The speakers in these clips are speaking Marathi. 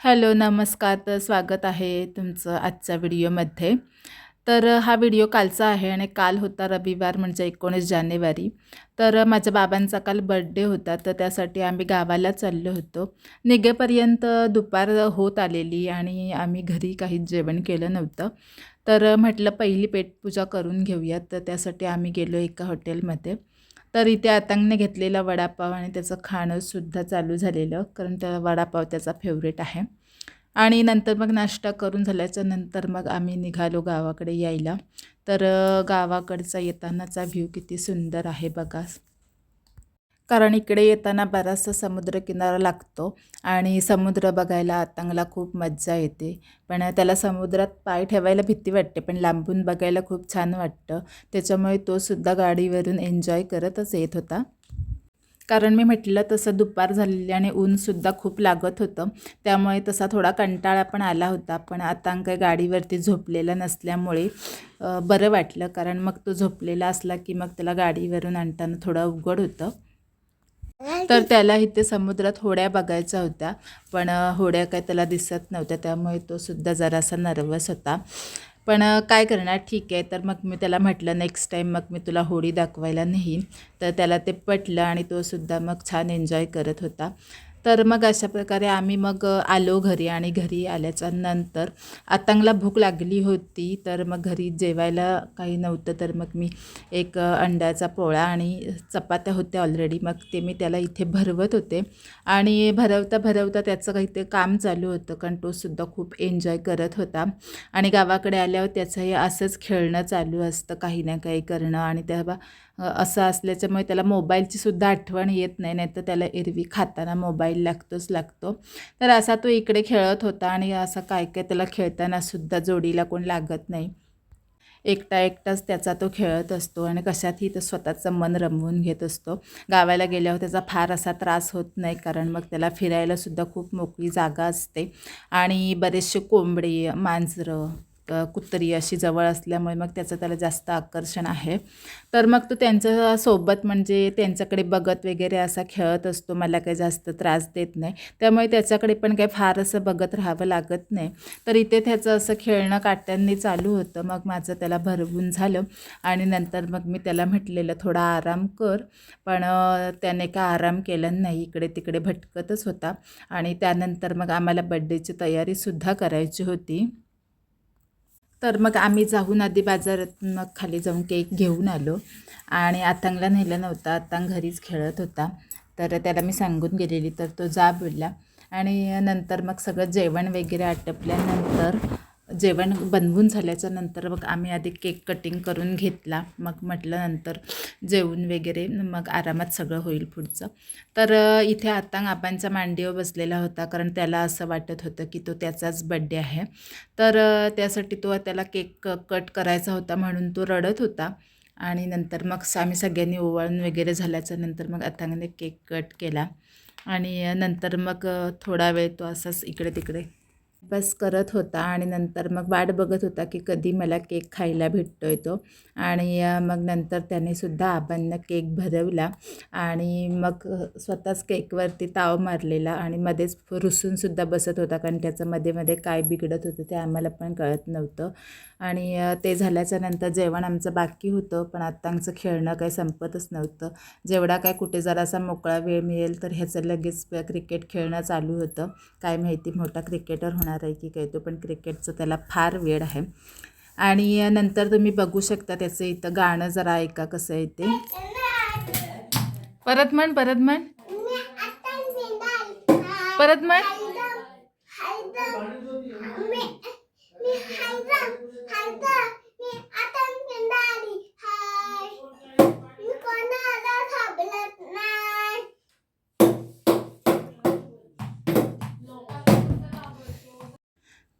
हॅलो नमस्कार. तर स्वागत आहे तुमचं आजच्या व्हिडिओमध्ये. तर हा व्हिडिओ कालचा आहे आणि काल होता रविवार म्हणजे एकोणीस जानेवारी. तर माझ्या बाबांचा काल बड्डे होता तर त्यासाठी आम्ही गावाला चाललो होतो. निघेपर्यंत दुपार होत आलेली आणि आम्ही घरी काहीच जेवण केलं नव्हतं. तर म्हटलं पहिली पेटपूजा करून घेऊयात तर त्यासाठी आम्ही गेलो एका हॉटेलमध्ये. तर इथे आतांगने घेतलेला वडापाव आणि त्याचं खाणंसुद्धा चालू झालेलं कारण त्या वडापाव त्याचा फेवरेट आहे. आणि नंतर मग नाश्ता करून झाल्याच्यानंतर मग आम्ही निघालो गावाकडे यायला. तर गावाकडचा येतानाचा व्ह्यू किती सुंदर आहे बघा. कारण इकडे येताना बराचसा समुद्रकिनारा लागतो आणि समुद्र बघायला आतांगला खूप मज्जा येते. पण त्याला समुद्रात पाय ठेवायला भीती वाटते पण लांबून बघायला खूप छान वाटतं. त्याच्यामुळे तो सुद्धा गाडीवरून एन्जॉय करतच येत होता. कारण मी म्हटलं तसं दुपार झालेली आणि ऊनसुद्धा खूप लागत होतं. त्यामुळे तसा थोडा कंटाळा पण आला होता पण आता काही गाडीवरती झोपलेला नसल्यामुळे बरं वाटलं. कारण मग तो झोपलेला असला की मग त्याला गाडीवरून आणताना थोडं अवघड होतं. तर त्याला इथे समुद्रात होड्या बघायच्या होत्या पण होड्या काय त्याला दिसत नव्हत्या त्यामुळे तो सुद्धा जरासा नर्वस होता. पण काय करणार? ठीक आहे तर मग मी त्याला म्हटलं नेक्स्ट टाईम मग मी तुला होडी दाखवायला नेईन. तर त्याला ते पटलं आणि तो सुद्धा मग छान एन्जॉय करत होता. तर मग अशा प्रकारे आम्ही मग आलो घरी आणि घरी आल्याच्यानंतर आतांगला भूक लागली होती तर मग घरी जेवायला काही नव्हतं तर मग मी एक अंड्याचा पोळा आणि चपात्या होत्या ऑलरेडी मग ते मी त्याला इथे भरवत होते आणि भरवता भरवता त्याचं काही ते काम चालू होतं कारण तोसुद्धा खूप एन्जॉय करत होता. आणि गावाकडे आल्यावर त्याचंही असंच खेळणं चालू असतं काही ना काही करणं आणि तेव्हा असं असल्याच्यामुळे त्याला मोबाईलची सुद्धा आठवण येत नाही नाही तर त्याला एरवी खाताना मोबाईल लागतोच लागतो. तर असा तो इकडे खेळत होता आणि असं काय काय त्याला खेळताना सुद्धा जोडीला कोण लागत नाही. एकटा एकटाच त्याचा तो खेळत असतो आणि कशातही तो स्वतःचं मन रमवून घेत असतो. गावाला गेल्यावर त्याचा फार असा त्रास होत नाही कारण मग त्याला फिरायलासुद्धा खूप मोकळी जागा असते. आणि बरेचसे कोंबडी मांजरं कुत्री अशी जवळ असल्यामुळे मग त्याचं त्याला जास्त आकर्षण आहे. तर मग तो त्यांच्यासोबत म्हणजे त्यांच्याकडे बघत वगैरे असा खेळत असतो. मला काही जास्त त्रास देत नाही. त्यामुळे त्याच्याकडे पण काही फार असं बघत राहावं लागत नाही. तर इथे त्याचं असं खेळणं काट्यांनी चालू होतं. मग माझं त्याला भरवून झालं. आणि नंतर मग मी त्याला म्हटलेलं थोडा आराम कर. पण त्याने का आराम केला नाही. इकडे तिकडे भटकतच होता. आणि त्यानंतर मग आम्हाला बड्डेची तयारीसुद्धा करायची होती. तर मग आम्ही जाऊन आधी बाजारात मग खाली जाऊन केक घेऊन आलो. आणि आतांगला नेलं नव्हता. आतांग घरीच खेळत होता. तर त्याला मी सांगून गेलेली तर तो जा बोलला. आणि नंतर मग सगळं जेवण वगैरे आटपल्यानंतर जेवण बनवून झाल्याच्यानंतर मग आम्ही आधी केक कटिंग करून घेतला. मग म्हटलं नंतर जेवून वगैरे मग आरामात सगळं होईल पुढचं. तर इथे आता आबांचा मांडीवर बसलेला होता कारण त्याला असं वाटत होतं की तो त्याचाच बड्डे आहे. तर त्यासाठी तो त्याला केक कट करायचा होता म्हणून तो रडत होता. आणि नंतर मग आम्ही सगळ्यांनी ओवाळून वगैरे झाल्याच्यानंतर मग अथांगने केक कट केला. आणि नंतर मग थोडा वेळ तो असाच इकडे तिकडे बस करत होता आणि नंतर मग वाट बघत होता की कधी मला केक खायला भेटतो आहे तो. आणि मग नंतर त्याने सुद्धा आबांना केक भरवला आणि मग स्वतःच केकवरती ताव मारलेला आणि मध्येच रुसूनसुद्धा बसत होता कारण त्याचं मध्ये मध्ये काय बिघडत होतं ते आम्हाला पण कळत नव्हतं. आणि ते झाल्याच्यानंतर जेवण आमचं बाकी होतं पण आत्ता आमचं खेळणं काही संपतच नव्हतं. जेवढा काय कुठे जरासा मोकळा वेळ मिळेल तर ह्याचं लगेच क्रिकेट खेळणं चालू होतं. काय माहिती मोठा क्रिकेटर होणार आहे की काय तो पण क्रिकेटचं त्याला फार वेळ आहे. आणि नंतर तुम्ही बघू शकता त्याचं इथं गाणं जरा ऐका कसं आहे ते. परत म्हण परत म्हण. परत म्हण.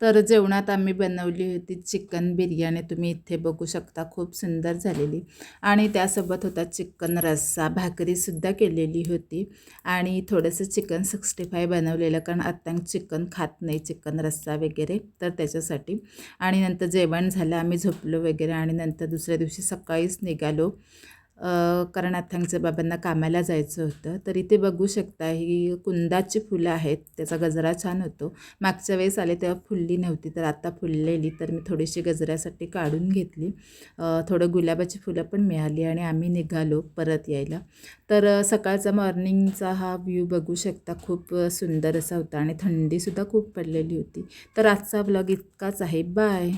तर जेवणात आम्ही बनवली होती चिकन बिर्याणी. तुम्ही इथे बघू शकता खूप सुंदर झालेली. आणि त्यासोबत होता चिकन रस्सा. भाकरीसुद्धा केलेली होती. आणि थोडंसं चिकन सिक्स्टी फाय बनवलेलं कारण आत्ता चिकन खात नाही चिकन रस्सा वगैरे. तर त्याच्यासाठी. आणि नंतर जेवण झालं आम्ही झोपलो वगैरे. आणि नंतर दुसऱ्या दिवशी सकाळीच निघालो. कारण अथ्थांगच्या बाबांना कामाला जायचं होतं. तर इथे बघू शकता ही कुंदाची फुलं आहेत. त्याचा गजरा छान होतो. मागच्या वेळेस आले तेव्हा फुलली नव्हती तर आता फुललेली. तर मी थोडीशी गजऱ्यासाठी काढून घेतली. थोडं गुलाबाची फुलं पण मिळाली आणि आम्ही निघालो परत यायला. तर सकाळचा मॉर्निंगचा हा व्ह्यू बघू शकता. खूप सुंदर असा होता आणि थंडीसुद्धा खूप पडलेली होती. तर आजचा ब्लॉग इतकाच आहे. बाय!